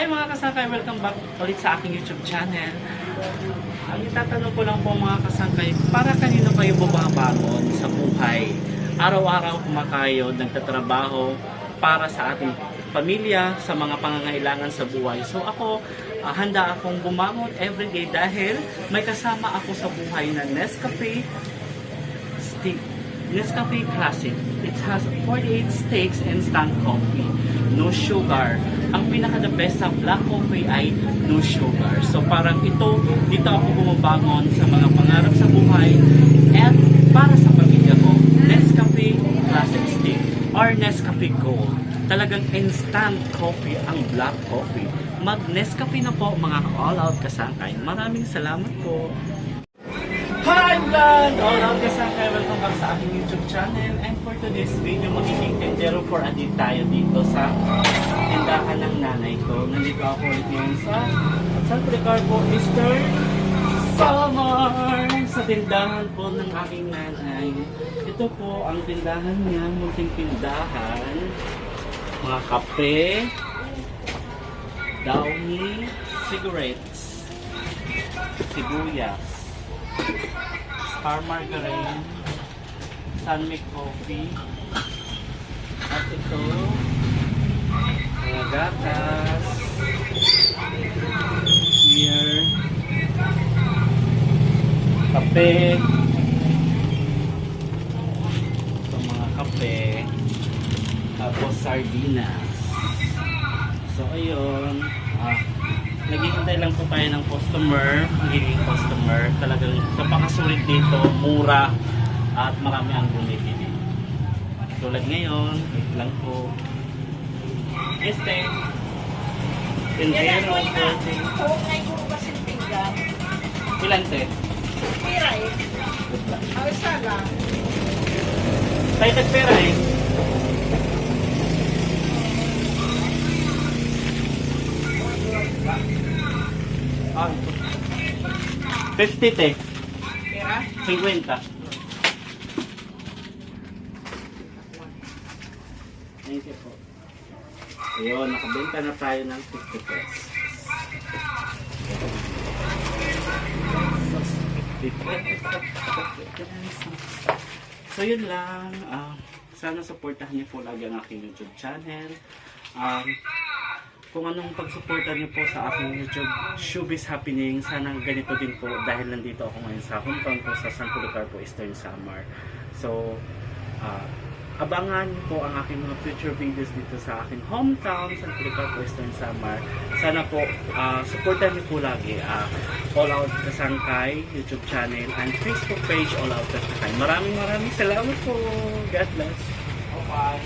Hi mga kasangkay, welcome back ulit sa aking YouTube channel. Ang itatanong ko lang po mga kasangkay, para kanino kayo bumabangon sa buhay? Araw-araw kumakayo, nagtatrabaho para sa ating pamilya, sa mga pangangailangan sa buhay. So ako, ah, handa akong bumangon everyday dahil may kasama ako sa buhay na Nescafe stick. Nescafe Classic. It has 48 steaks instant coffee. No sugar. Ang pinaka the best sa black coffee ay no sugar. So parang ito, dito ako bumabangon sa mga pangarap sa buhay at para sa pamilya ko. Nescafe Classic Stick or Nescafe Gold. Talagang instant coffee ang black coffee. Mag Nescafe na po mga all out kasangkay. Maraming salamat po. Hi vlog! All out kasangkay, welcome back sa aking YouTube channel and for today's video magiging tendero for a day tayo dito sa tindahan ng nanay ko. Nandito ako ulit ngayon sa San Policarpo Eastern Summer sa tindahan po ng aking nanay. Ito po ang tindahan niya, munting tindahan. Mga kape, downy, cigarettes, sibuyas, Star Margarine, Sunmake Coffee, at ito, mga gatas, here, kape, ito mga kape, tapos sardinas. So ayun, ah, naghihintay lang po tayo ng customer, magiging customer. Talagang napakasulit dito, mura, at marami ang bumibili. Tulad ngayon, wait lang po. Yes, te. Tindero, pwede. Kung ay kung kasi pinggan, Ilan, te? Wait lang. ang isa lang. Tayo tagpera eh. 50 te. Pira? 50. Thank you po. Ayun, nakabenta na tayo ng 50 pesos. 50 pesos. So yun lang. Ah, sana supportahan niyo po lagi ang aking YouTube channel. Um, kung anong pagsuporta niyo po sa aking YouTube Showbiz Happening, sana ganito din po dahil nandito ako ngayon sa hometown ko sa San Policarpo Eastern Samar. So, ah, abangan po ang aking mga future videos dito sa aking hometown, San Policarpo Eastern Samar. Sana po, ah, supportan niyo po lagi ah, All Out Kasangkay YouTube channel and Facebook page All Out Kasangkay. Maraming maraming salamat po. God bless. Bye.